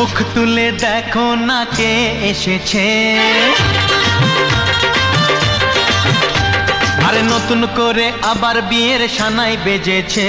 চোখ তুলে দেখো না কে এসেছে। আরে নতুন করে আবার বিয়ের সানাই বেজেছে।